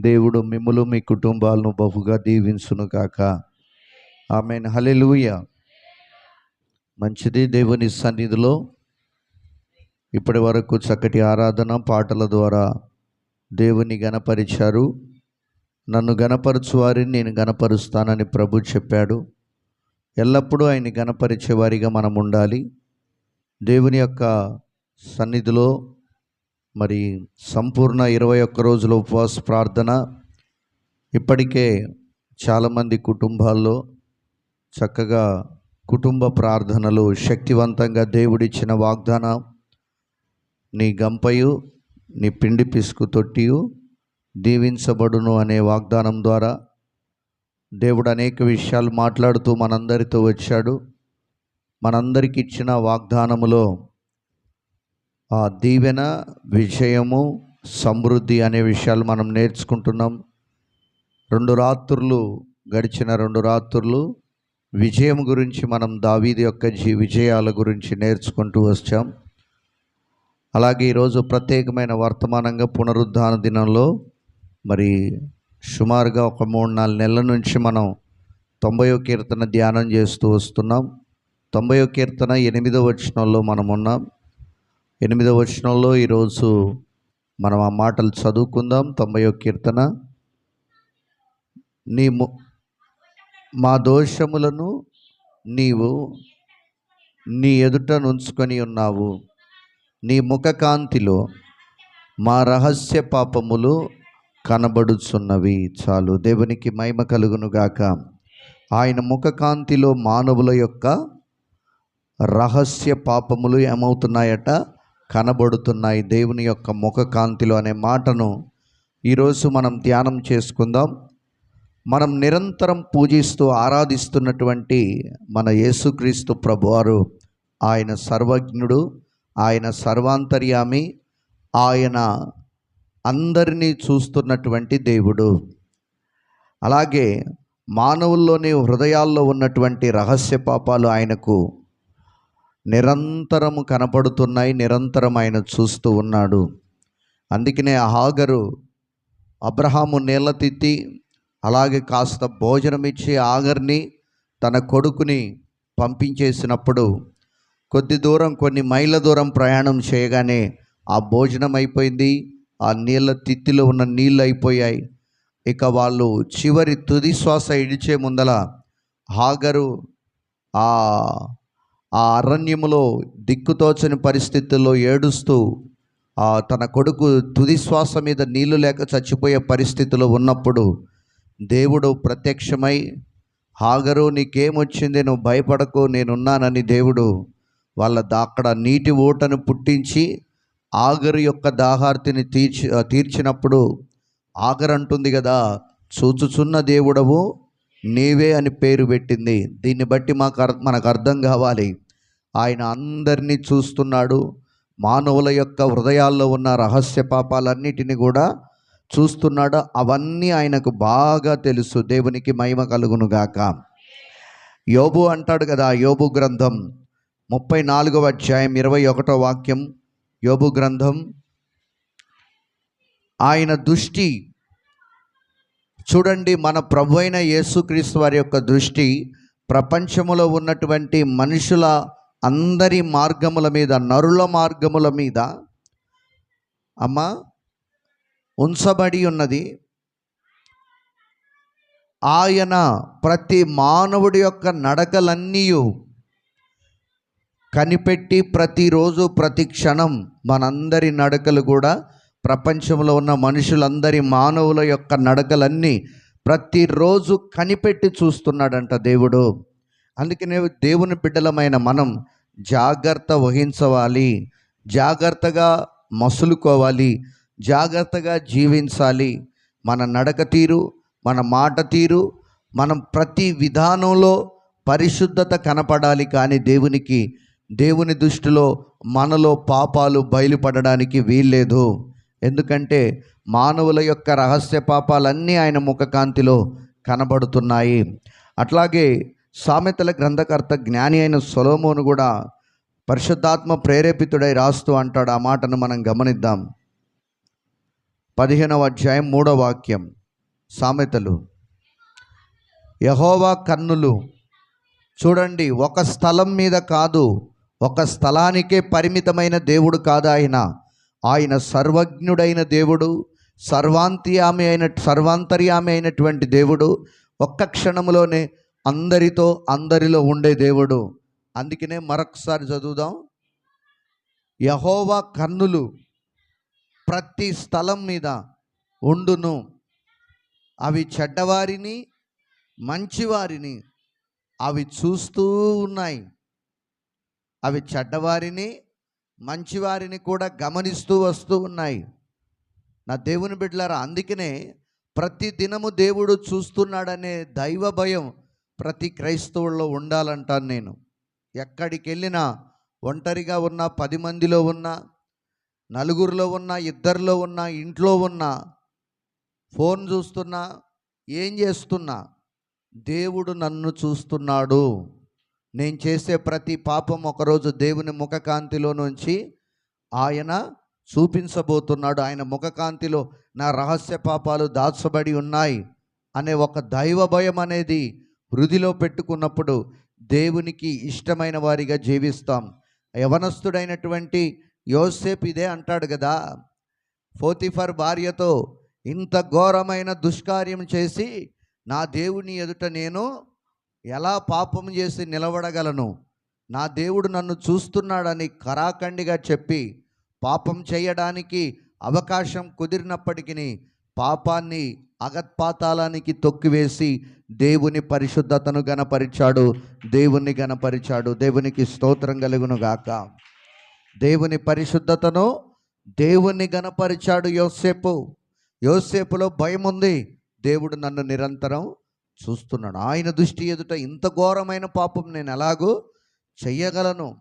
దేవుడు మిమ్మలు మీ కుటుంబాలను బహుగా దీవించును కాక ఆమె హలెలుయ మంచిది దేవుని సన్నిధిలో. ఇప్పటి వరకు చక్కటి ఆరాధన పాటల ద్వారా దేవుని గనపరిచారు నన్ను గనపరచు వారిని నేను గనపరుస్తానని ప్రభు చెప్పాడు. ఎల్లప్పుడూ ఆయన్ని గనపరిచే వారిగా మనం ఉండాలి. దేవుని యొక్క సన్నిధిలో మరి సంపూర్ణ ఇరవై ఒక్క రోజుల ఉపవాస ప్రార్థన ఇప్పటికే చాలామంది కుటుంబాల్లో చక్కగా కుటుంబ ప్రార్థనలు శక్తివంతంగా దేవుడిచ్చిన వాగ్దానం నీ గంపయు నీ పిండి పిసుకు తొట్టియు దీవించబడును అనే వాగ్దానం ద్వారా దేవుడు అనేక విషయాలు మాట్లాడుతూ మనందరితో వచ్చాడు. మనందరికి ఇచ్చిన వాగ్దానములో ఆ దీవెన విజయము సమృద్ధి అనే విషయాలు మనం నేర్చుకుంటున్నాం. రెండు రాత్రులు గడిచిన రెండు రాత్రులు విజయం గురించి మనం దావీది యొక్క జీ విజయాల గురించి నేర్చుకుంటూ వచ్చాం. అలాగే ఈరోజు ప్రత్యేకమైన వర్తమానంగా పునరుద్ధాన దినంలో మరి సుమారుగా ఒక మూడు నాలుగు నెలల నుంచి మనం తొంభయో కీర్తన ధ్యానం చేస్తూ వస్తున్నాం. తొంభయో కీర్తన ఎనిమిదో వచనంలో మనం ఉన్నాం. ఎనిమిదో వచనంలో ఈరోజు మనం ఆ మాటలు చదువుకుందాం. తొంభయో కీర్తన. నీ ము మా దోషములను నీవు నీ ఎదుట నుంచుకొని ఉన్నావు. నీ ముఖకాంతిలో మా రహస్య పాపములు కనబడుచున్నవి. చాలు. దేవునికి మహిమ కలుగును గాక. ఆయన ముఖకాంతిలో మానవుల యొక్క రహస్య పాపములు ఏమవుతున్నాయట? కనబడుతున్నాయి దేవుని యొక్క ముఖకాంతిలో అనే మాటను ఈరోజు మనం ధ్యానం చేసుకుందాం. మనం నిరంతరం పూజిస్తూ ఆరాధిస్తున్నటువంటి మన యేసుక్రీస్తు ప్రభువారు ఆయన సర్వజ్ఞుడు ఆయన సర్వాంతర్యామి ఆయన అందరినీ చూస్తున్నటువంటి దేవుడు. అలాగే మానవుల్లోని హృదయాల్లో ఉన్నటువంటి రహస్య పాపాలు ఆయనకు నిరంతరము కనపడుతున్నాయి నిరంతరం ఆయన చూస్తూ ఉన్నాడు. అందుకనే హాగరు అబ్రహాము నీళ్ళతిత్తి అలాగే కాస్త భోజనం ఇచ్చి ఆగర్ని తన కొడుకుని పంపించేసినప్పుడు కొద్ది దూరం కొన్ని మైళ్ళ దూరం ప్రయాణం చేయగానే ఆ భోజనం అయిపోయింది. ఆ నీళ్ళ తిత్తిలో ఉన్న నీళ్ళు అయిపోయాయి. ఇక వాళ్ళు చివరి తుది శ్వాస ఇడిచే ముందల హాగరు ఆ ఆ అరణ్యములో దిక్కుతోచని పరిస్థితుల్లో ఏడుస్తూ ఆ తన కొడుకు తుది శ్వాస మీద నీళ్ళు లేక చచ్చిపోయే పరిస్థితిలో ఉన్నప్పుడు దేవుడు ప్రత్యక్షమై హాగరు నీకేమొచ్చింది? నువ్వు భయపడకు నేనున్నానని దేవుడు వాళ్ళ అక్కడ నీటి ఓటను పుట్టించి ఆగరు యొక్క దాహార్తిని తీర్చి తీర్చినప్పుడు ఆగరు అంటుంది కదా చూచుచున్న దేవుడవు నీవే అని పేరు పెట్టింది. దీన్ని బట్టి మాకు అర్- మనకు అర్థం కావాలి. ఆయన అందరినీ చూస్తున్నాడు. మానవుల యొక్క హృదయాల్లో ఉన్న రహస్య పాపాలన్నిటిని కూడా చూస్తున్నాడు. అవన్నీ ఆయనకు బాగా తెలుసు. దేవునికి మహిమ కలుగును గాక. యోబు అంటాడు కదా యోబు గ్రంథం ముప్పై నాలుగవ అధ్యాయం ఇరవై ఒకటో వాక్యం. యోబు గ్రంథం. ఆయన దృష్టి చూడండి మన ప్రభు అయిన యేసుక్రీస్తు వారి యొక్క దృష్టి ప్రపంచములో ఉన్నటువంటి మనుషుల అందరి మార్గముల మీద నరుల మార్గముల మీద అమ్మ ఉంచబడి ఉన్నది. ఆయన ప్రతి మానవుడి యొక్క నడకలన్నీ కనిపెట్టి ప్రతిరోజు ప్రతి క్షణం మనందరి నడకలు కూడా ప్రపంచంలో ఉన్న మనుషులందరి మానవుల యొక్క నడకలన్నీ ప్రతిరోజు కనిపెట్టి చూస్తున్నాడంట దేవుడు. అందుకనే దేవుని బిడ్డలమైన మనం జాగ్రత్త వహించవాలి. జాగ్రత్తగా మసులుకోవాలి. జాగ్రత్తగా జీవించాలి. మన నడక తీరు మన మాట తీరు మనం ప్రతి విధానంలో పరిశుద్ధత కనపడాలి. కానీ దేవునికి దేవుని దృష్టిలో మనలో పాపాలు బయలుపడడానికి వీల్లేదు. ఎందుకంటే మానవుల యొక్క రహస్య పాపాలన్నీ ఆయన ముఖకాంతిలో కనబడుతున్నాయి. అట్లాగే సామెతల గ్రంథకర్త జ్ఞాని అయిన సొలోమోను కూడా పరిశుద్ధాత్మ ప్రేరేపితుడై రాస్తూ అంటాడు. ఆ మాటను మనం గమనిద్దాం. పదిహేనవ అధ్యాయం మూడో వాక్యం. సామెతలు. యహోవా కన్నులు. చూడండి ఒక స్థలం మీద కాదు ఒక స్థలానికే పరిమితమైన దేవుడు కాదు ఆయన. ఆయన సర్వజ్ఞుడైన దేవుడు సర్వాంతియామి అయిన సర్వాంతర్యామి అయినటువంటి దేవుడు ఒక్క క్షణంలోనే అందరితో అందరిలో ఉండే దేవుడు. అందుకనే మరొకసారి చదువుదాం. యహోవా కన్నులు ప్రతి స్థలం మీద ఉండును. అవి చెడ్డవారిని మంచివారిని అవి చూస్తూ ఉన్నాయి. అవి చెడ్డవారిని మంచివారిని కూడా గమనిస్తూ వస్తూ ఉన్నాయి. నా దేవుని బిడ్డలారా అందుకనే ప్రతి దినము దేవుడు చూస్తున్నాడనే దైవ భయం ప్రతి క్రైస్తవుల్లో ఉండాలంటాను నేను. ఎక్కడికి వెళ్ళినా ఒంటరిగా ఉన్నా పది మందిలో ఉన్నా నలుగురిలో ఉన్నా ఇద్దరిలో ఉన్నా ఇంట్లో ఉన్నా ఫోన్ చూస్తున్నా ఏం చేస్తున్నా దేవుడు నన్ను చూస్తున్నాడు. నేను చేసే ప్రతి పాపం ఒకరోజు దేవుని ముఖకాంతిలో నుంచి ఆయన చూపించబోతున్నాడు. ఆయన ముఖకాంతిలో నా రహస్య పాపాలు దాచబడి ఉన్నాయి అనే ఒక దైవ భయం అనేది వృధిలో పెట్టుకున్నప్పుడు దేవునికి ఇష్టమైన వారిగా జీవిస్తాం. యవనస్తుడైనటువంటి యోసేపు ఇదే అంటాడు కదా ఫోతిఫర్ భార్యతో ఇంత ఘోరమైన దుష్కార్యం చేసి నా దేవుని ఎదుట నేను ఎలా పాపం చేసి నిలబడగలను? నా దేవుడు నన్ను చూస్తున్నాడని కరాఖండిగా చెప్పి పాపం చేయడానికి అవకాశం కుదిరినప్పటికీ పాపాన్ని అగత్పాతాలానికి తొక్కివేసి దేవుని పరిశుద్ధతను గనపరిచాడు దేవుణ్ణి గనపరిచాడు. దేవునికి స్తోత్రం కలుగును గాక. దేవుని పరిశుద్ధతను దేవుణ్ణి గనపరిచాడు యోసేపు. యోసేపులో భయం ఉంది దేవుడు నన్ను నిరంతరం చూస్తున్నాడు. ఆయన దృష్టి ఎదుట ఇంత ఘోరమైన పాపం నేను ఎలాగూ చెయ్యగలను?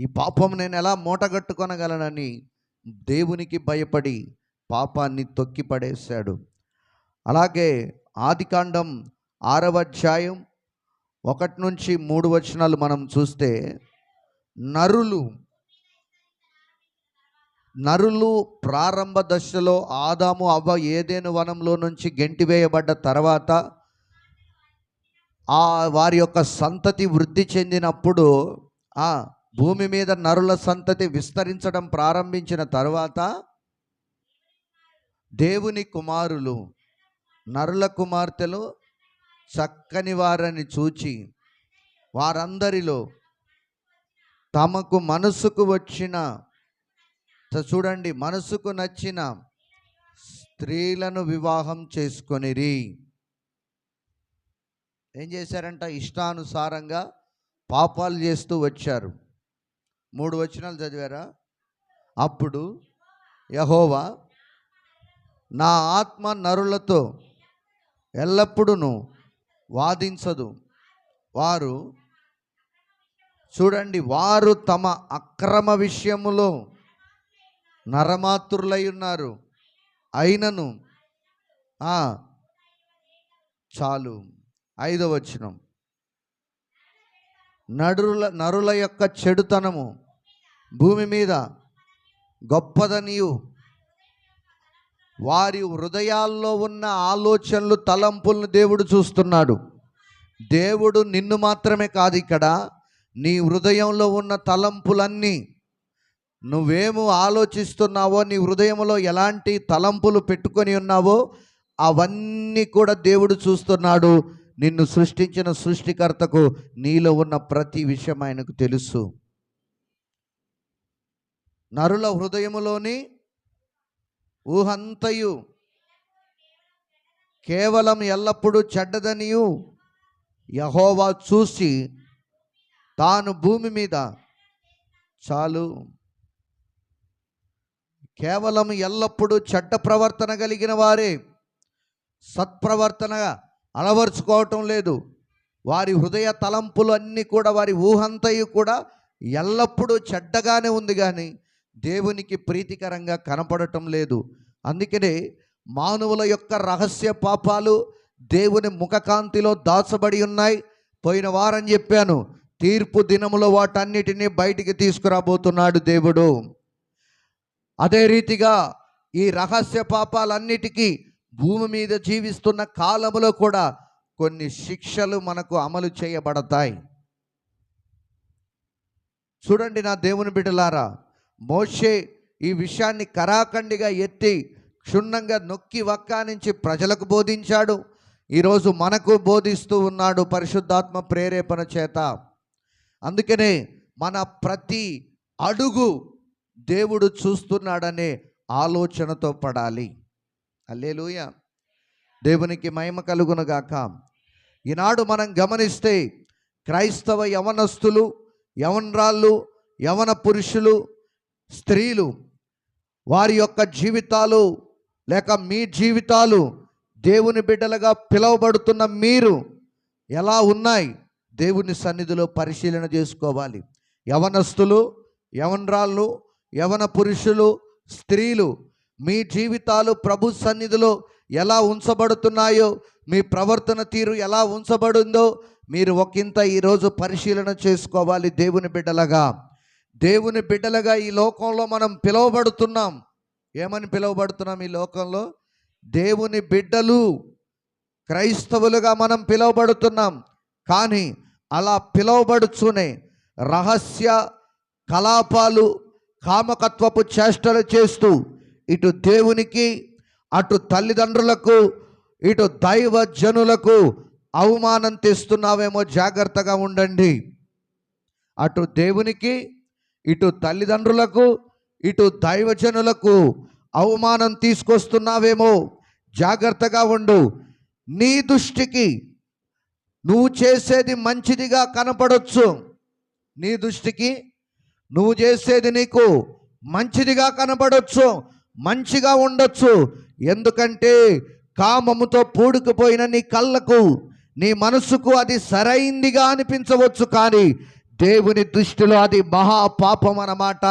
ఈ పాపం నేను ఎలా మూటగట్టుకొనగలనని దేవునికి భయపడి పాపాన్ని తొక్కిపడేశాడు. అలాగే ఆదికాండం ఆరవ అధ్యాయం ఒకటి నుంచి మూడు వచనాలు మనం చూస్తే నరులు నరులు ప్రారంభ దశలో ఆదాము అవ్వ ఏదేను వనంలో నుంచి గెంటివేయబడ్డ తర్వాత ఆ వారి యొక్క సంతతి వృద్ధి చెందినప్పుడు ఆ భూమి మీద నరుల సంతతి విస్తరించడం ప్రారంభించిన తర్వాత దేవుని కుమారులు నరుల కుమార్తెలు చక్కని వారని చూచి వారందరిలో తమకు మనసుకు వచ్చిన చూడండి మనసుకు నచ్చిన స్త్రీలను వివాహం చేసుకొనిరి. ఏం చేశారంట? ఇష్టానుసారంగా పాపాలు చేస్తూ వచ్చారు. మూడు వచనాలు చదివారా? అప్పుడు యహోవా నా ఆత్మ నరులతో ఎల్లప్పుడూ వాదించదు. వారు చూడండి వారు తమ అక్రమ విషయములో నరమాతృలై ఉన్నారు. అయినను చాలు. ఐదో వచనం నడుల నరుల యొక్క చెడుతనము భూమి మీద గొప్పదనియు. వారి హృదయాల్లో ఉన్న ఆలోచనలు తలంపులను దేవుడు చూస్తున్నాడు. దేవుడు నిన్ను మాత్రమే కాదు ఇక్కడ. నీ హృదయంలో ఉన్న తలంపులన్నీ నువ్వేమో ఆలోచిస్తున్నావో నీ హృదయంలో ఎలాంటి తలంపులు పెట్టుకొని ఉన్నావో అవన్నీ కూడా దేవుడు చూస్తున్నాడు. నిన్ను సృష్టించిన సృష్టికర్తకు నీలో ఉన్న ప్రతి విషయం ఆయనకు తెలుసు. నరుల హృదయములోని ఊహంతయు కేవలం ఎల్లప్పుడూ చెడ్డదనియు యహోవా చూసి తాను భూమి మీద చాలు. కేవలం ఎల్లప్పుడూ చెడ్డ ప్రవర్తన కలిగిన వారే సత్ప్రవర్తన అలవరుచుకోవటం లేదు. వారి హృదయ తలంపులు అన్నీ కూడా వారి ఊహంతయు కూడా ఎల్లప్పుడూ చెడ్డగానే ఉంది కానీ దేవునికి ప్రీతికరంగా కనపడటం లేదు. అందుకనే మానవుల యొక్క రహస్య పాపాలు దేవుని ముఖకాంతిలో దాచబడి ఉన్నాయి. పోయిన వారం చెప్పాను తీర్పు దినములో వాటన్నిటినీ బయటికి తీసుకురాబోతున్నాడు దేవుడు. అదే రీతిగా ఈ రహస్య పాపాలన్నిటికీ భూమి మీద జీవిస్తున్న కాలంలో కూడా కొన్ని శిక్షలు మనకు అమలు చేయబడతాయి. చూడండి నా దేవుని బిడ్డలారా మోషే ఈ విషయాన్ని కరాఖండిగా ఎత్తి క్షుణ్ణంగా నొక్కి వక్కానించి ప్రజలకు బోధించాడు. ఈరోజు మనకు బోధిస్తూ ఉన్నాడు పరిశుద్ధాత్మ ప్రేరేపణ చేత. అందుకనే మన ప్రతి అడుగు దేవుడు చూస్తున్నాడనే ఆలోచనతో పడాలి. అల్లేలుయ దేవునికి మహిమ కలుగునగాక ఈనాడు మనం గమనిస్తే క్రైస్తవ యవనస్తులు యవనరాళ్ళు యవన పురుషులు స్త్రీలు వారి యొక్క జీవితాలు లేక మీ జీవితాలు దేవుని బిడ్డలుగా పిలువబడుతున్న మీరు ఎలా ఉన్నాయి? దేవుని సన్నిధిలో పరిశీలన చేసుకోవాలి. యవనస్తులు యవనరాళ్ళు యవన పురుషులు స్త్రీలు మీ జీవితాలు ప్రభు సన్నిధిలో ఎలా ఉంచబడుతున్నాయో మీ ప్రవర్తన తీరు ఎలా ఉంచబడిందో మీరు ఒకంత ఈరోజు పరిశీలన చేసుకోవాలి దేవుని బిడ్డలుగా. దేవుని బిడ్డలుగా ఈ లోకంలో మనం పిలువబడుతున్నాం. ఏమని పిలువబడుతున్నాం ఈ లోకంలో? దేవుని బిడ్డలు క్రైస్తవులుగా మనం పిలువబడుతున్నాం. కానీ అలా పిలువబడుచునే రహస్య కలాపాలు కామకత్వపు చేష్టలు చేస్తూ ఇటు దేవునికి అటు తల్లిదండ్రులకు ఇటు దైవ జనులకు అవమానం తెస్తున్నావేమో జాగ్రత్తగా ఉండండి. అటు దేవునికి ఇటు తల్లిదండ్రులకు ఇటు దైవజనులకు అవమానం తీసుకొస్తున్నావేమో జాగ్రత్తగా ఉండు. నీ దృష్టికి నువ్వు చేసేది మంచిదిగా కనపడొచ్చు. నీ దృష్టికి నువ్వు చేసేది నీకు మంచిదిగా కనపడొచ్చు. మంచిగా ఉండొచ్చు. ఎందుకంటే కామముతో పూడుకుపోయిన నీ కళ్ళకు నీ మనసుకు అది సరైందిగా అనిపించవచ్చు కానీ దేవుని దృష్టిలో అది మహా పాపం అన్నమాట.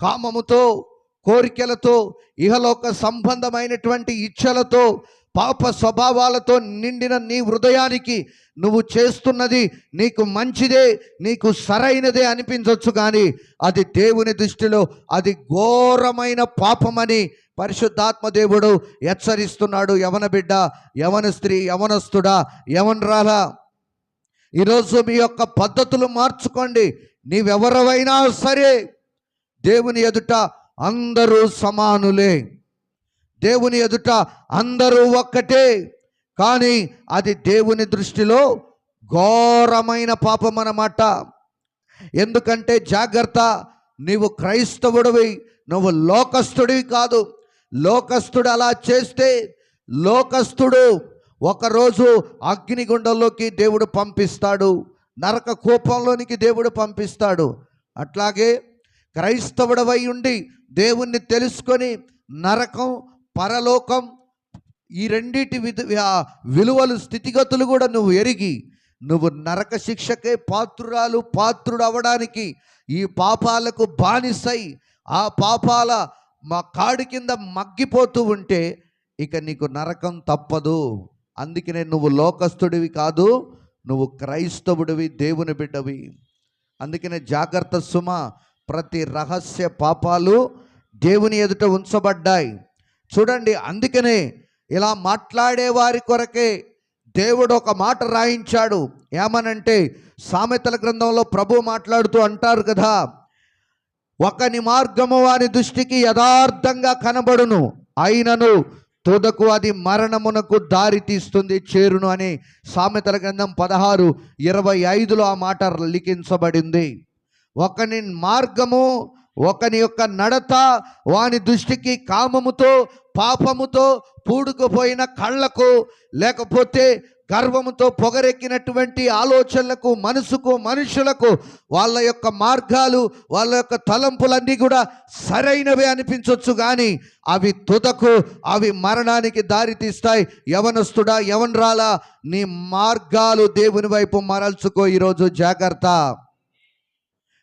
కామముతో కోరికలతో ఇహలోక సంబంధమైనటువంటి ఇచ్చలతో పాప స్వభావాలతో నిండిన నీ హృదయానికి నువ్వు చేస్తున్నది నీకు మంచిదే నీకు సరైనదే అనిపించవచ్చు కానీ అది దేవుని దృష్టిలో అది ఘోరమైన పాపమని పరిశుద్ధాత్మ దేవుడు హెచ్చరిస్తున్నాడు. యవన బిడ్డ యవన స్త్రీ యవనస్తుడా యవనరాలా ఈరోజు మీ యొక్క పద్ధతులు మార్చుకోండి. నీవెవరవైనా సరే దేవుని ఎదుట అందరూ సమానులే. దేవుని ఎదుట అందరూ ఒక్కటే. కానీ అది దేవుని దృష్టిలో ఘోరమైన పాపం అన్నమాట. ఎందుకంటే జాగ్రత్త నీవు క్రైస్తవుడివి నువ్వు లోకస్తుడివి కాదు. లోకస్తుడు అలా చేస్తే లోకస్తుడు ఒకరోజు అగ్నిగుండంలోకి దేవుడు పంపిస్తాడు. నరక కూపంలోనికి దేవుడు పంపిస్తాడు. అట్లాగే క్రైస్తవుడవై ఉండి దేవుణ్ణి తెలుసుకొని నరకం పరలోకం ఈ రెండింటి విధ విలువలు స్థితిగతులు కూడా నువ్వు ఎరిగి నువ్వు నరక శిక్షకే పాత్రురాలు పాత్రుడు అవడానికి ఈ పాపాలకు బానిసై ఆ పాపాల మా కాడి కింద మగ్గిపోతూ ఉంటే ఇక నీకు నరకం తప్పదు. అందుకనే నువ్వు లోకస్తుడివి కాదు నువ్వు క్రైస్తవుడివి దేవుని బిడ్డవి. అందుకనే జాగ్రత్త సుమ ప్రతి రహస్య పాపాలు దేవుని ఎదుట ఉంచబడ్డాయి. చూడండి అందుకనే ఇలా మాట్లాడే వారి కొరకే దేవుడు ఒక మాట రాయించాడు. ఏమనంటే సామెతల గ్రంథంలో ప్రభు మాట్లాడుతూ అంటారు కదా ఒకని మార్గము వారి దృష్టికి యథార్థంగా కనబడును. అయినను తుదకు అది మరణమునకు దారి తీస్తుంది చేరును అని సామెతల గ్రంథం పదహారు ఇరవై ఐదులో ఆ మాట లిఖించబడింది. ఒకని మార్గము ఒకని యొక్క నడత వాని దృష్టికి కామముతో పాపముతో పూడుకుపోయిన కళ్ళకు లేకపోతే గర్వముతో పొగరెక్కినటువంటి ఆలోచనలకు మనసుకు మనుషులకు వాళ్ళ యొక్క మార్గాలు వాళ్ళ యొక్క తలంపులన్నీ కూడా సరైనవే అనిపించవచ్చు కానీ అవి తుదకు అవి మరణానికి దారి తీస్తాయి. యవనస్తుడా యవనరాలా నీ మార్గాలు దేవుని వైపు మరల్చుకో ఈరోజు జాగ్రత్త.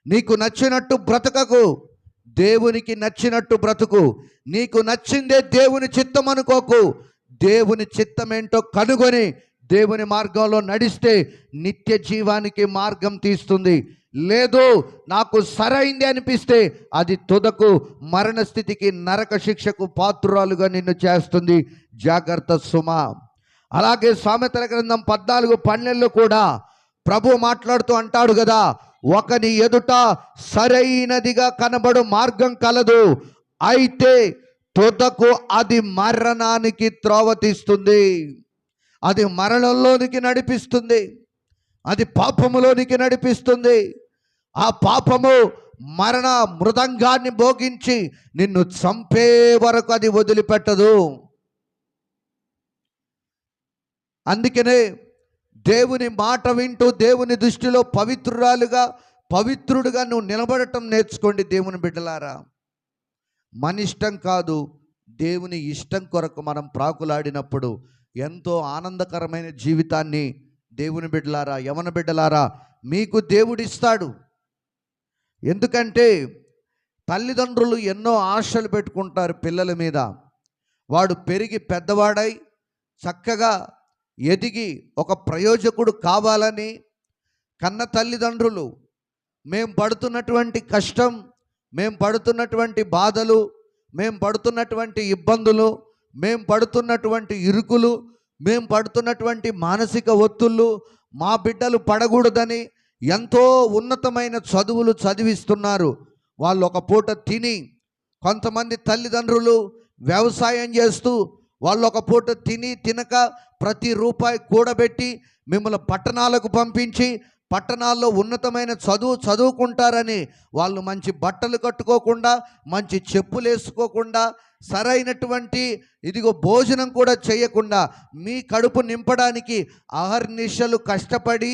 నీకు నచ్చినట్టు బ్రతకకు. దేవునికి నచ్చినట్టు బ్రతుకు. నీకు నచ్చిందే దేవుని చిత్తం అనుకోకు. దేవుని చిత్తం ఏంటో కనుగొని దేవుని మార్గంలో నడిస్తే నిత్య జీవానికి మార్గం తీస్తుంది. లేదు నాకు సరైంది అనిపిస్తే అది తుదకు మరణస్థితికి నరక శిక్షకు పాత్రురాలుగా నిన్ను చేస్తుంది. జాగ్రత్త సుమ. అలాగే సామెతల గ్రంథం పద్నాలుగు పన్నెండులో కూడా ప్రభు మాట్లాడుతూ అంటాడు కదా ఒకని ఎదుట సరైనదిగా కనబడు మార్గం కలదు. అయితే తుదకు అది మరణానికి త్రోవ తీస్తుంది అది మరణంలోనికి నడిపిస్తుంది. అది పాపములోనికి నడిపిస్తుంది. ఆ పాపము మరణ మృదంగాన్ని భోగించి నిన్ను చంపే వరకు అది వదిలిపెట్టదు. అందుకనే దేవుని మాట వింటూ దేవుని దృష్టిలో పవిత్రురాలుగా పవిత్రుడుగా నువ్వు నిలబడటం నేర్చుకోండి దేవుని బిడ్డలారా. మన ఇష్టం కాదు దేవుని ఇష్టం కొరకు మనం ప్రాకులాడినప్పుడు ఎంతో ఆనందకరమైన జీవితాన్ని దేవుని బిడ్డలారా యవన బిడ్డలారా మీకు దేవుడిస్తాడు. ఎందుకంటే తల్లిదండ్రులు ఎన్నో ఆశలు పెట్టుకుంటారు పిల్లల మీద. వాడు పెరిగి పెద్దవాడై చక్కగా ఎదిగి ఒక ప్రయోజకుడు కావాలని కన్న తల్లిదండ్రులు మేము పడుతున్నటువంటి కష్టం మేము పడుతున్నటువంటి బాధలు మేము పడుతున్నటువంటి ఇబ్బందులు మేము పడుతున్నటువంటి ఇరుకులు మేము పడుతున్నటువంటి మానసిక ఒత్తుళ్ళు మా బిడ్డలు పడకూడదని ఎంతో ఉన్నతమైన చదువులు చదివిస్తున్నారు. వాళ్ళు ఒక పూట తిని కొంతమంది తల్లిదండ్రులు వ్యవసాయం చేస్తూ వాళ్ళు ఒక పూట తిని తినక ప్రతి రూపాయి కూడబెట్టి మిమ్మల్ని పట్టణాలకు పంపించి పట్టణాల్లో ఉన్నతమైన చదువు చదువుకుంటారని వాళ్ళు మంచి బట్టలు కట్టుకోకుండా మంచి చెప్పులు వేసుకోకుండా సరైనటువంటి ఇదిగో భోజనం కూడా చేయకుండా మీ కడుపు నింపడానికి అహర్నిశలు కష్టపడి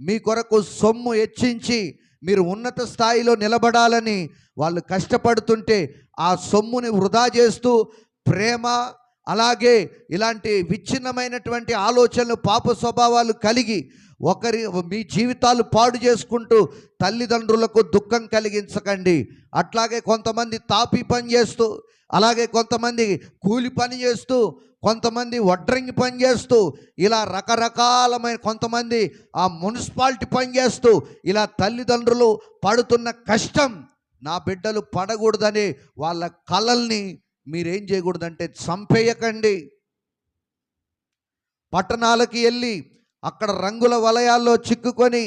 మీ కొరకు సొమ్ము హెచ్చించి మీరు ఉన్నత స్థాయిలో నిలబడాలని వాళ్ళు కష్టపడుతుంటే ఆ సొమ్ముని వృధా చేస్తూ ప్రేమ అలాగే ఇలాంటి విచ్ఛిన్నమైనటువంటి ఆలోచనలు పాప స్వభావాలు కలిగి ఒకరి మీ జీవితాలు పాడు చేసుకుంటూ తల్లిదండ్రులకు దుఃఖం కలిగించకండి. అట్లాగే కొంతమంది తాపి పని చేస్తూ అలాగే కొంతమంది కూలి పని చేస్తూ కొంతమంది వడ్రంగి పని చేస్తూ ఇలా రకరకాలమైన కొంతమంది ఆ మున్సిపాలిటీ పని చేస్తూ ఇలా తల్లిదండ్రులు పడుతున్న కష్టం నా బిడ్డలు పడకూడదని వాళ్ళ కళల్ని మీరేం చేయకూడదంటే చంపేయకండి. పట్టణాలకి వెళ్ళి అక్కడ రంగుల వలయాల్లో చిక్కుకొని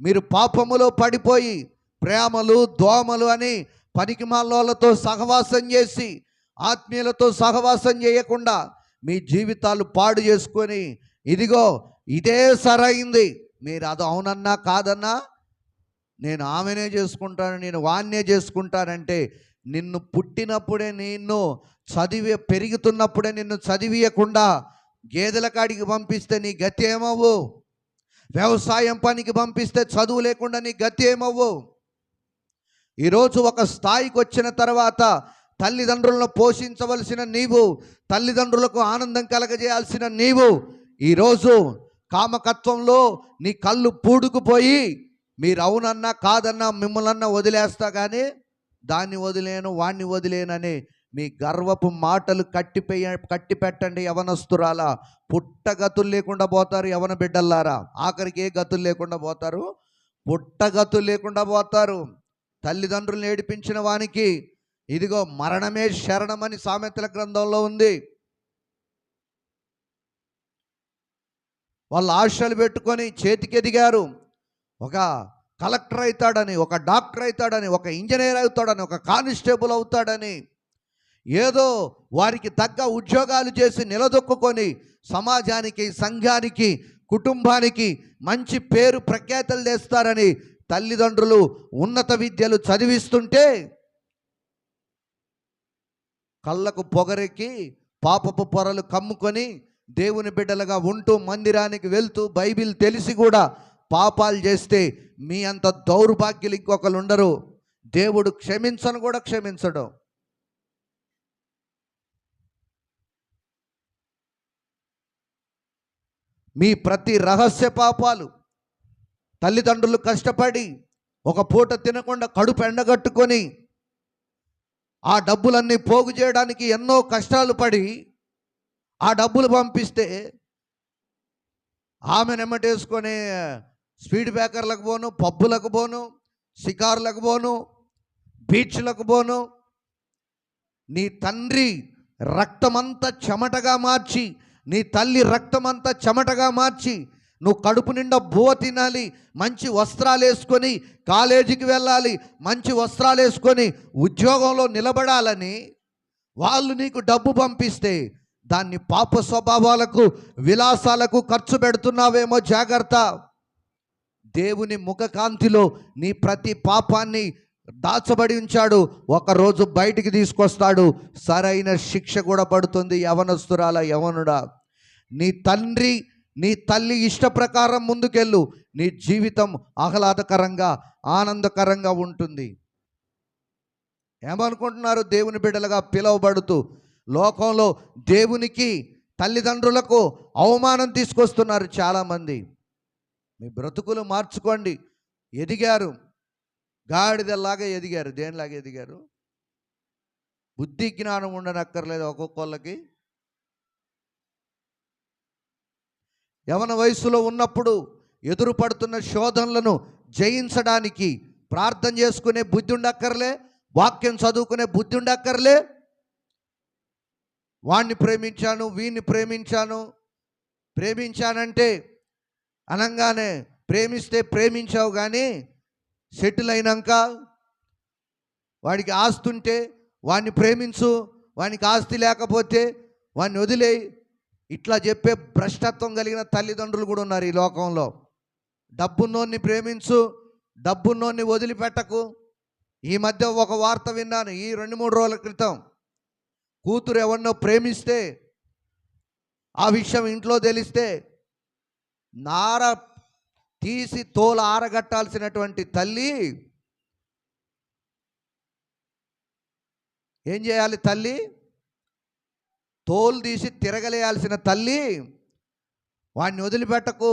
మీరు పాపములో పడిపోయి ప్రేమలు దోమలు అని పనికిమాలోలతో సహవాసం చేసి ఆత్మీయులతో సహవాసం చేయకుండా మీ జీవితాలు పాడు చేసుకొని ఇదిగో ఇదే సరైంది. మీరు అది అవునన్నా కాదన్నా నేను ఆమెనే చేసుకుంటాను నేను వాన్నే చేసుకుంటానంటే నిన్ను పుట్టినప్పుడే నిన్ను చదివి పెరుగుతున్నప్పుడే నిన్ను చదివియకుండా గేదెల కాడికి పంపిస్తే నీ గతి ఏమవ్వు? వ్యవసాయం పనికి పంపిస్తే చదువు లేకుండా నీ గతి ఏమవ్వు? ఈరోజు ఒక స్థాయికి వచ్చిన తర్వాత తల్లిదండ్రులను పోషించవలసిన నీవు తల్లిదండ్రులకు ఆనందం కలగజేయాల్సిన నీవు ఈరోజు కామకత్వంలో నీ కళ్ళు పూడుకుపోయి మీరు అవునన్నా కాదన్నా మిమ్మల్నన్నా వదిలేస్తా కానీ దాన్ని వదిలేను వాణ్ణి వదిలేనని మీ గర్వపు మాటలు కట్టిపెయ్య కట్టి పెట్టండి యవనస్తురాల. పుట్టగతులు లేకుండా పోతారు యవన బిడ్డల్లారా. ఆఖరికి ఏ గతులు లేకుండా పోతారు? పుట్టగతులు లేకుండా పోతారు. తల్లిదండ్రులను ఏడిపించిన వానికి ఇదిగో మరణమే శరణమని సామెతల గ్రంథంలో ఉంది. వాళ్ళు ఆశలు పెట్టుకొని చేతికి ఎదిగారు ఒక కలెక్టర్ అవుతాడని ఒక డాక్టర్ అవుతాడని ఒక ఇంజనీర్ అవుతాడని ఒక కానిస్టేబుల్ అవుతాడని ఏదో వారికి తగ్గ ఉద్యోగాలు చేసి నిలదొక్కుని సమాజానికి సంఘానికి కుటుంబానికి మంచి పేరు ప్రఖ్యాతలు తెస్తారని తల్లిదండ్రులు ఉన్నత విద్యలు చదివిస్తుంటే కళ్ళకు పొగరెక్కి పాపపు పొరలు కమ్ముకొని దేవుని బిడ్డలుగా ఉంటూ మందిరానికి వెళ్తూ బైబిల్ తెలిసి కూడా పాపాలు చేస్తే మీ అంత దౌర్భాగ్యులు ఇంకొకరు ఉండరు దేవుడు క్షమించను కూడా క్షమించడు. మీ ప్రతి రహస్య పాపాలు తల్లిదండ్రులు కష్టపడి ఒక పూట తినకుండా కడుపు ఎండగట్టుకొని ఆ డబ్బులన్నీ పోగు చేయడానికి ఎన్నో కష్టాలు పడి ఆ డబ్బులు పంపిస్తే ఆమె నెమ్మటేసుకొని స్పీడ్ బ్రేకర్లకు పోను పబ్బులకు పోను షికారులకు పోను బీచ్లకు పోను. నీ తండ్రి రక్తమంతా చెమటగా మార్చి నీ తల్లి రక్తమంతా చెమటగా మార్చి నువ్వు కడుపు నిండా బువ్వ తినాలి మంచి వస్త్రాలు వేసుకొని కాలేజీకి వెళ్ళాలి మంచి వస్త్రాలు వేసుకొని ఉద్యోగంలో నిలబడాలని వాళ్ళు నీకు డబ్బు పంపిస్తే దాన్ని పాప స్వభావాలకు విలాసాలకు ఖర్చు పెడుతున్నావేమో జాగ్రత్త. దేవుని ముఖకాంతిలో నీ ప్రతి పాపాన్ని దాచబడి ఉంచాడు. ఒకరోజు బయటికి తీసుకొస్తాడు. సరైన శిక్ష కూడా పడుతుంది యవనస్తురాల యవనుడా. నీ తండ్రి నీ తల్లి ఇష్ట ప్రకారం ముందుకెళ్ళు. నీ జీవితం ఆహ్లాదకరంగా ఆనందకరంగా ఉంటుంది. ఏమనుకుంటున్నారు? దేవుని బిడ్డలుగా పిలువబడుతూ లోకంలో దేవునికి తల్లిదండ్రులకు అవమానం తీసుకొస్తున్నారు చాలామంది. మీ బ్రతుకులు మార్చుకోండి. ఎదిగారు. గాడిదలాగా ఎదిగారు. దేనిలాగా ఎదిగారు? బుద్ధి జ్ఞానం ఉండనక్కర్లేదు ఒక్కొక్కళ్ళకి. యవన వయసులో ఉన్నప్పుడు ఎదురు పడుతున్న శోధనలను జయించడానికి ప్రార్థన చేసుకునే బుద్ధి ఉండక్కర్లే. వాక్యం చదువుకునే బుద్ధి ఉండక్కర్లే. వాణ్ణి ప్రేమించాను వీణ్ణి ప్రేమించాను. ప్రేమించానంటే అనగానే ప్రేమిస్తే ప్రేమించావు కానీ సెటిల్ అయినాక వాడికి ఆస్తి ఉంటే వాడిని ప్రేమించు వానికి ఆస్తి లేకపోతే వాడిని వదిలేయి. ఇట్లా చెప్పే భ్రష్టత్వం కలిగిన తల్లిదండ్రులు కూడా ఉన్నారు ఈ లోకంలో. డబ్బున్నోన్ని ప్రేమించు డబ్బున్నోన్ని వదిలిపెట్టకు. ఈ మధ్య ఒక వార్త విన్నాను ఈ రెండు మూడు రోజుల క్రితం. కూతురు ఎవరినో ప్రేమిస్తే ఆ విషయం ఇంట్లో తెలిస్తే నార తీసి తోలు ఆరగట్టాల్సినటువంటి తల్లి ఏం చేయాలి తల్లి? తోలు తీసి తిరగలేయాల్సిన తల్లి వాడిని వదిలిపెట్టకు.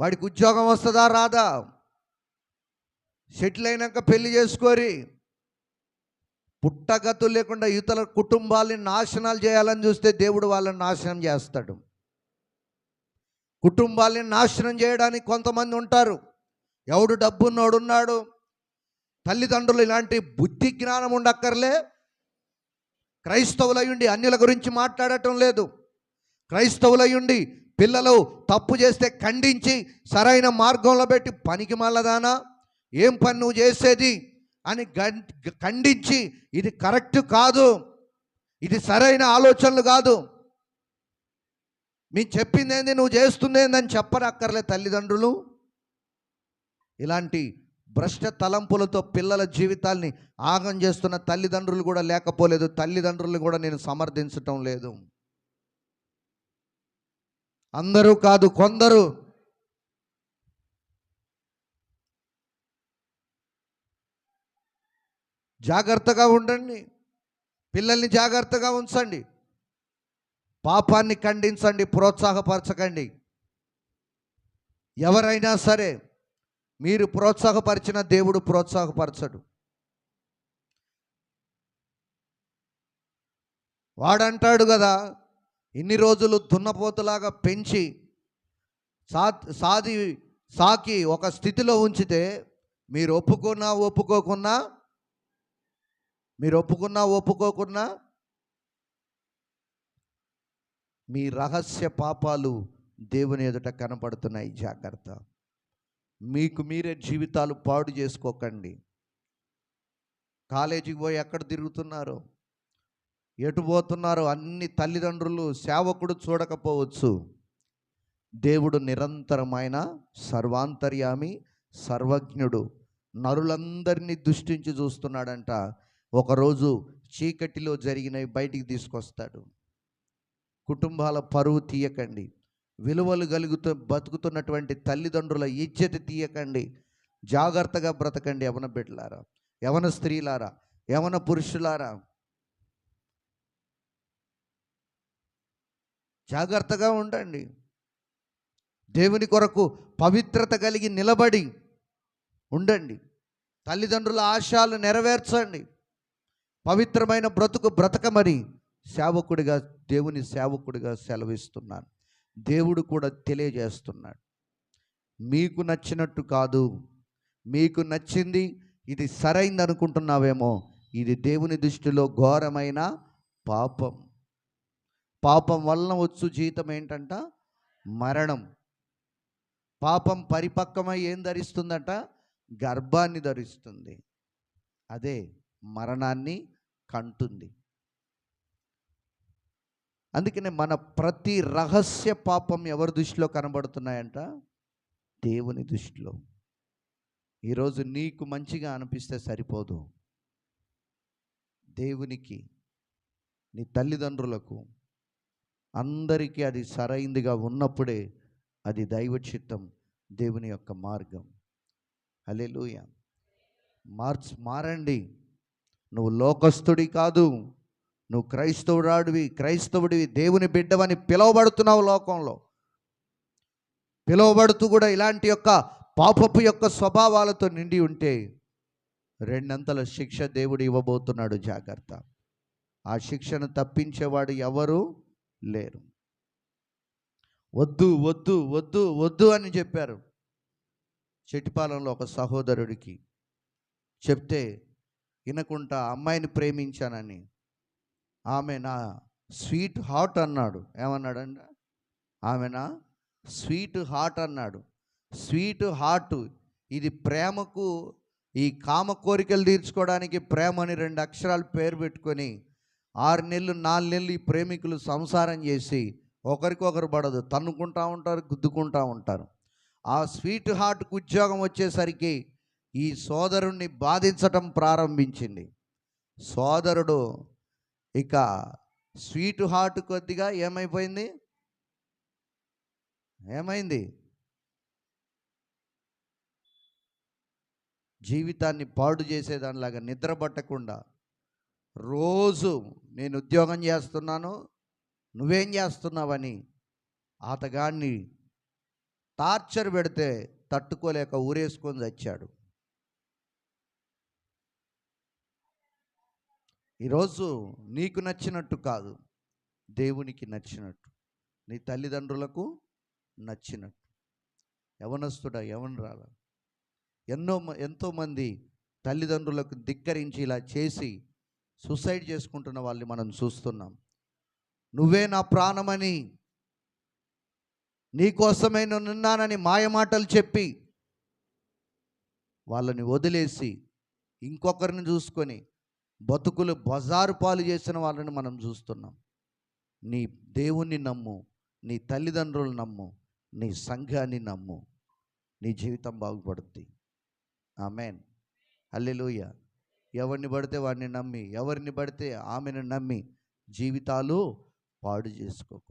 వాడికి ఉద్యోగం వస్తుందా రాదా? సెటిల్ అయినాక పెళ్ళి చేసుకోరి. పుట్టగతులు లేకుండా ఇతర కుటుంబాలని నాశనాలు చేయాలని చూస్తే దేవుడు వాళ్ళని నాశనం చేస్తాడు. కుటుంబాలని నాశనం చేయడానికి కొంతమంది ఉంటారు. ఎవడు డబ్బున్నోడు ఉన్నాడు తల్లిదండ్రులు ఇలాంటి బుద్ధి జ్ఞానం ఉండక్కర్లే. క్రైస్తవులయ్యుండి అన్యుల గురించి మాట్లాడటం లేదు. క్రైస్తవులయ్యుండి పిల్లలు తప్పు చేస్తే ఖండించి సరైన మార్గంలో పెట్టి పనికి మళ్ళదానా? ఏం పని నువ్వు చేసేది? అని ఖండించి ఇది కరెక్ట్ కాదు. ఇది సరైన ఆలోచనలు కాదు. మీ చెప్పింది ఏంది నువ్వు చేస్తుందేందని చెప్పనక్కర్లే తల్లిదండ్రులు. ఇలాంటి భ్రష్ట తలంపులతో పిల్లల జీవితాల్ని ఆగం చేస్తున్న తల్లిదండ్రులు కూడా లేకపోలేదు. తల్లిదండ్రులు కూడా నేను సమర్థించటం లేదు. అందరూ కాదు కొందరు. జాగ్రత్తగా ఉండండి. పిల్లల్ని జాగ్రత్తగా ఉంచండి. పాపాన్ని ఖండించండి ప్రోత్సాహపరచకండి. ఎవరైనా సరే మీరు ప్రోత్సాహపరిచిన దేవుడు ప్రోత్సాహపరచడు. వాడంటాడు కదా ఇన్ని రోజులు దున్నపోతులాగా పెంచి సా సాది సాకి ఒక స్థితిలో ఉంచితే మీరు ఒప్పుకున్నా ఒప్పుకోకున్నా మీరు ఒప్పుకున్నా ఒప్పుకోకున్నా మీ రహస్య పాపాలు దేవుని ఎదుట కనపడుతున్నాయి. జాగ్రత్త. మీకు మీరే జీవితాలు పాడు చేసుకోకండి. కాలేజీకి పోయి ఎక్కడ తిరుగుతున్నారో? ఎటు పోతున్నారో? అన్ని తల్లిదండ్రులు సేవకుడు చూడకపోవచ్చు. దేవుడు నిరంతరమైన సర్వాంతర్యామి సర్వజ్ఞుడు. నరులందరినీ దృష్టించి చూస్తున్నాడంట. ఒకరోజు చీకటిలో జరిగినవి బయటికి తీసుకొస్తాడు. కుటుంబాల పరువు తీయకండి. విలువలు కలుగుతూ బతుకుతున్నటువంటి తల్లిదండ్రుల ఇజ్జత తీయకండి. జాగ్రత్తగా బ్రతకండి యవన బిడ్డలారా యవన స్త్రీలారా యవన పురుషులారా. జాగ్రత్తగా ఉండండి. దేవుని కొరకు పవిత్రత కలిగి నిలబడి ఉండండి. తల్లిదండ్రుల ఆశయాలు నెరవేర్చండి. పవిత్రమైన బ్రతుకు బ్రతకమని సేవకుడిగా దేవుని సేవకుడిగా సెలవిస్తున్నాను. దేవుడు కూడా తెలియజేస్తున్నాడు. మీకు నచ్చినట్టు కాదు. మీకు నచ్చింది ఇది సరైంది అనుకుంటున్నావేమో ఇది దేవుని దృష్టిలో ఘోరమైన పాపం. పాపం వలన వచ్చు జీతం ఏంటంట? మరణం. పాపం పరిపక్వమై ఏం ధరిస్తుందట? గర్భాన్ని ధరిస్తుంది. అదే మరణాన్ని కంటుంది. అందుకనే మన ప్రతి రహస్య పాపం ఎవరి దృష్టిలో కనబడుతున్నాయంట? దేవుని దృష్టిలో. ఈరోజు నీకు మంచిగా అనిపిస్తే సరిపోదు. దేవునికి నీ తల్లిదండ్రులకు అందరికీ అది సరైందిగా ఉన్నప్పుడే అది దైవ చిత్తం దేవుని యొక్క మార్గం. అలెలుయ మార్చ్ మారండి. నువ్వు లోకస్తుడి కాదు. నువ్వు క్రైస్తవుడాడివి క్రైస్తవుడివి దేవుని బిడ్డవని పిలువబడుతున్నావు లోకంలో. పిలువబడుతూ కూడా ఇలాంటి యొక్క పాపపు యొక్క స్వభావాలతో నిండి ఉంటే రెండంతల శిక్ష దేవుడు ఇవ్వబోతున్నాడు జాగ్రత్త. ఆ శిక్షను తప్పించేవాడు ఎవరు లేరు. వద్దు వద్దు వద్దు వద్దు అని చెప్పారు. చెట్టిపాలెంలో ఒక సహోదరుడికి చెప్తే వినకుండా అమ్మాయిని ప్రేమించానని ఆమె నా స్వీట్ హార్ట్ అన్నాడు. ఏమన్నాడంట? ఆమె నా స్వీట్ హార్ట్ అన్నాడు. స్వీట్ హార్ట్ ఇది ప్రేమకు ఈ కామ కోరికలు తీర్చుకోవడానికి ప్రేమ అని రెండు అక్షరాలు పేరు పెట్టుకొని ఆరు నెలలు నాలుగు నెలలు ఈ ప్రేమికులు సంసారం చేసి ఒకరికొకరు పడదు. తన్నుకుంటా ఉంటారు గుద్దుకుంటా ఉంటారు. ఆ స్వీట్ హార్ట్కు ఉద్యోగం వచ్చేసరికి ఈ సోదరుణ్ణి బాధించటం ప్రారంభించింది. సోదరుడు ఇక స్వీట్ హార్ట్ కొద్దిగా ఏమైపోయింది? ఏమైంది? జీవితాన్ని పాడు చేసేదానిలాగా నిద్రపట్టకుండా రోజు నేను ఉద్యోగం చేస్తున్నాను నువ్వేం చేస్తున్నావని అతగాన్ని టార్చర్ పెడితే తట్టుకోలేక ఊరేసుకొని వచ్చాడు ఈరోజు నీకు నచ్చినట్టు కాదు దేవునికి నచ్చినట్టు. నీ తల్లిదండ్రులకు నచ్చినట్టు. యవనస్తుడా యవనరాల ఎన్నో మ- ఎంతోమంది తల్లిదండ్రులకు ధిక్కరించి ఇలా చేసి సూసైడ్ చేసుకుంటున్న వాళ్ళని మనం చూస్తున్నాం. నువ్వే నా ప్రాణమని నీకోసమే నేనున్నానని మాయమాటలు చెప్పి వాళ్ళని వదిలేసి ఇంకొకరిని చూసుకొని బతుకులు బజారు పాలు చేసిన వాళ్ళని మనం చూస్తున్నాం. నీ దేవుణ్ణి నమ్ము నీ తల్లిదండ్రులు నమ్ము నీ సంఘాన్ని నమ్ము నీ జీవితం బాగుపడుద్ది. ఆమెన్. హల్లెలూయ. ఎవరిని పడితే వాడిని నమ్మి ఎవరిని పడితే ఆమెను నమ్మి జీవితాలు పాడు చేసుకోకూడదు